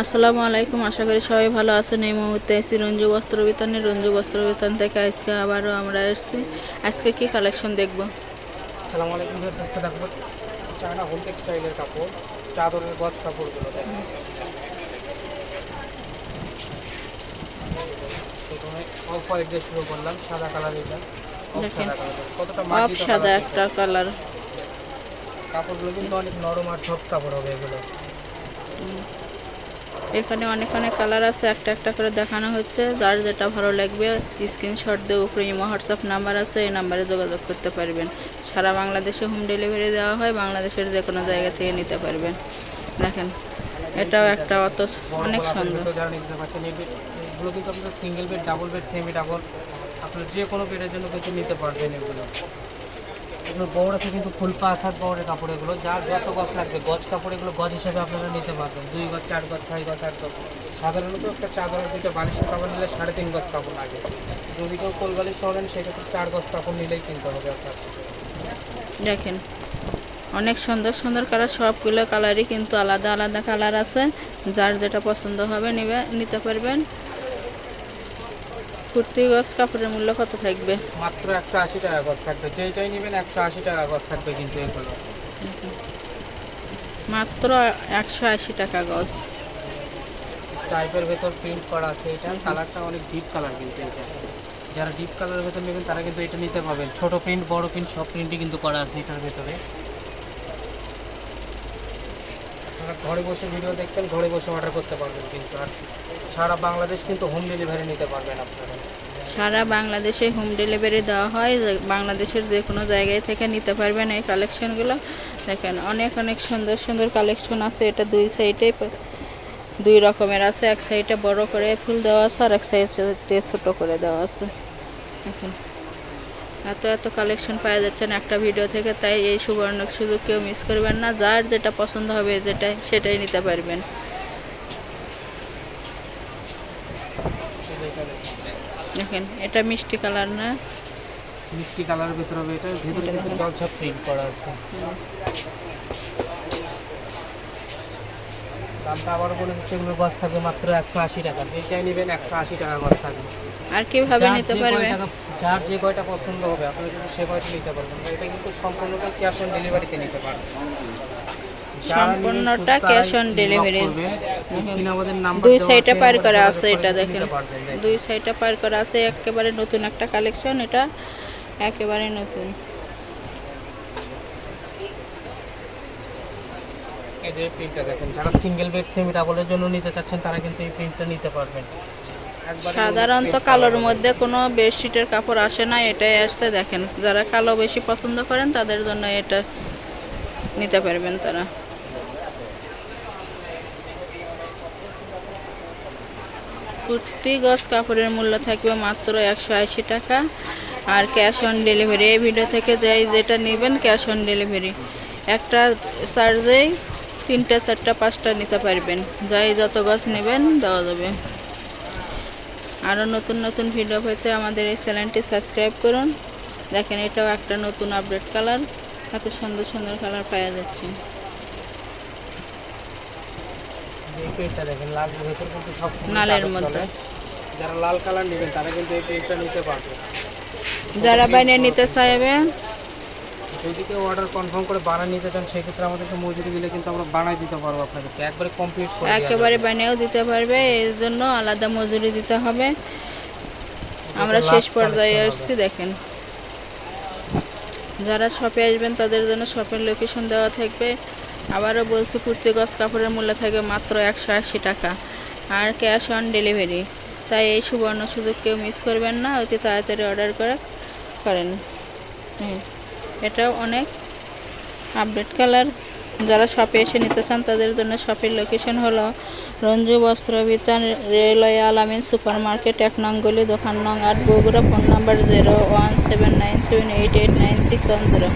আসসালামু আলাইকুম আশা করি সবাই ভালো আছেন। এই মুহূর্তে এসি রঞ্জু বস্ত্র বিতানে রঞ্জু বস্ত্র বিতান থেকে আজকে আবারও আমরা এসেছি। আজকে কি কালেকশন দেখব? আসসালামু আলাইকুম আজকে দেখব চায়না হোম টেক্সটাইলের কাপড় চাদরের গজ কাপড়গুলো। প্রথমে অফ হোয়াইট দিয়ে শুরু করলাম সাদা কালার এটা। অফ সাদা একটা কালার কাপড়গুলো কিন্তু অনেক নরম আর সফট কাপড় হবে এগুলো। এখানে অনেক অনেক কালার আছে, একটা একটা করে দেখানো হচ্ছে। যার যেটা ভালো লাগবে স্ক্রিনশট দিয়ে উপরে ইমো, হোয়াটসঅ্যাপ নাম্বার আছে, এই নাম্বারে যোগাযোগ করতে পারবেন। সারা বাংলাদেশে হোম ডেলিভারি দেওয়া হয়, বাংলাদেশের যে কোনো জায়গা থেকে নিতে পারবেন। দেখেন, এটাও একটা অত অনেক সুন্দর। Single bed double bed semi double আপনার যে কোনো বেডের জন্য কিন্তু নিতে পারবেন এগুলো। এগুলো বড় আছে কিন্তু ফুল পাঁচ হাত বড়ের কাপড় এগুলো। যার যত গছ লাগবে, গছ কাপড় এগুলো গছ হিসাবে আপনারা নিতে পারবেন। দুই গছ, চার গছ, ছয় গছ, আট গজ সাধারণত একটা চাদরের দুটো বালিশের কাপড় নিলে সাড়ে তিন গছ কাপড় লাগে। যদি কেউ কোল বালিশ সরেন, সেক্ষেত্রে চার গজ কাপড় নিলেই কিনতে হবে আপনার। দেখেন, অনেক সুন্দর সুন্দর কালার, সবগুলো কালারই কিন্তু আলাদা আলাদা কালার আছে। যার যেটা পছন্দ হবে নিবে, নিতে পারবেন। কুর্তি গজ কাপড়ের মূল্য কত থাকবে? মাত্র একশো আশি টাকা গজ থাকবে। যেইটাই নেবেন একশো আশি টাকা গজ থাকবে কিন্তু এগুলো। মাত্র একশো আশি টাকা গজ স্টাইপের ভেতর প্রিন্ট করা আছে এটা। কালারটা অনেক ডিপ কালার কিন্তু এটা। যারা ডিপ কালারের ভেতর নেবেন তারা কিন্তু এটা নিতে পারবেন। ছোট প্রিন্ট বড় প্রিন্ট সব প্রিন্টই কিন্তু করা আছে এটার ভেতরে। আপনারা ঘরে বসে ভিডিও দেখবেন, ঘরে বসে অর্ডার করতে পারবেন কিন্তু আর সারা বাংলাদেশ কিন্তু হোম ডেলিভারি নিতে পারবেন আপনারা। সারা বাংলাদেশে হোম ডেলিভারি দেওয়া হয় বাংলাদেশের যে কোনো জায়গায় থেকে নিতে পারবেন এই কালেকশনগুলো দেখেন, অনেক অনেক সুন্দর সুন্দর কালেকশন আছে। এটা দুই সাইডে দুই রকমের আছে। এক সাইডে বড় করে ফুল দেওয়া আছে, আর এক সাইডে ছোটো করে দেওয়া আছে। দেখেন। এত এত কালেকশন পাওয়া যাচ্ছে না একটা ভিডিও থেকে তাই এই সুবর্ণ শুধু কেউ মিস করবেন না। যার যেটা পছন্দ হবে যেটাই সেটাই নিতে পারবেন। দেখেন এটা মিষ্টি কালার না? মিষ্টি কালারের ভেতর হবে এটা ভেতরে কিন্তু জলছাপ প্রিন্ট করা আছে। দামটা আবারও বলে দিচ্ছি এগুলো গজ থাকবে মাত্র একশো আশি টাকা। যেটাই নেবেন একশো আশি টাকা থাকবে। আর কীভাবে নিতে পারবে? যার যে কয়টা পছন্দ হবে আপনি কিন্তু সে কয়টা নিতে পারবেন। এটা কিন্তু সম্পূর্ণটা ক্যাশ অন ডেলিভারিতে নিতে পারবেন। সম্পূর্ণটা দুই পার করা আছে এটা দেখেন। দুই পার করা আছে একেবারে নতুন একটা কালেকশন এটা একেবারে নতুন। এই যে প্রিন্টটা দেখেন যারা সিঙ্গেল বেড সেমি ডাবলের জন্য নিতে চাচ্ছেন তারা কিন্তু এই প্রিন্টটা নিতে পারবেন। সাধারণত কালোর মধ্যে কোনো বেডশিটের কাপড় আসে না এটাই আসছে দেখেন। যারা কালো বেশি পছন্দ করেন তাদের জন্য এটা নিতে পারবেন তারা। কুর্তি গজ কাপড়ের মূল্য থাকবে মাত্র একশো আশি টাকা। আর ক্যাশ অন ডেলিভারি এই ভিডিও থেকে যাই যেটা নেবেন ক্যাশ অন ডেলিভারি একটা চার্জেই তিনটা চারটা পাঁচটা নিতে পারবেন। যাই যত গাছ নেবেন দেওয়া যাবে। আরও নতুন নতুন ভিডিও পেতে আমাদের এই চ্যানেলটি সাবস্ক্রাইব করুন। দেখেন এটাও একটা নতুন আপডেট কালার এত সুন্দর সুন্দর কালার পাওয়া যাচ্ছে। চাদর মধ্যে। যারা লাল কালার নেবেন তারা কিন্তু এই প্রিন্টটা নিতে পারবে। যারা বাইরে নিতে চাইবে যদি কেউ অর্ডার কনফার্ম করে বানায় নিতে চান সেক্ষেত্রে আমাদেরকে মজুরি দিলে কিন্তু আমরা বানাই দিতে পারব আপনাদেরকে। একবারে কমপ্লিট করে একেবারে বানিয়েও দিতে পারবে এর জন্য আলাদা মজুরি দিতে হবে। আমরা শেষ পর্যায়ে আসছি দেখেন। যারা শপে আসবেন তাদের জন্য শপের লোকেশন দেওয়া থাকবে। আবারও বলছি কুর্তি গজ কাপড়ের মূল্য থাকবে মাত্র একশো আশি টাকা। আর ক্যাশ অন ডেলিভারি তাই এই সুবর্ণ সুযোগ কেউ মিস করবেন না অতি তাড়াতাড়ি অর্ডার করে করেন। হুম, এটাও অনেক আপডেট কালার যারা শপে এসে নিতে চান, তাদের জন্য শপের লোকেশন হলো Ranju Bastra Bitan railway Alamin super market এক নং গলি, দোকান নং আট, Bogura, phone number zero one seven nine seven eight eight nine six one zero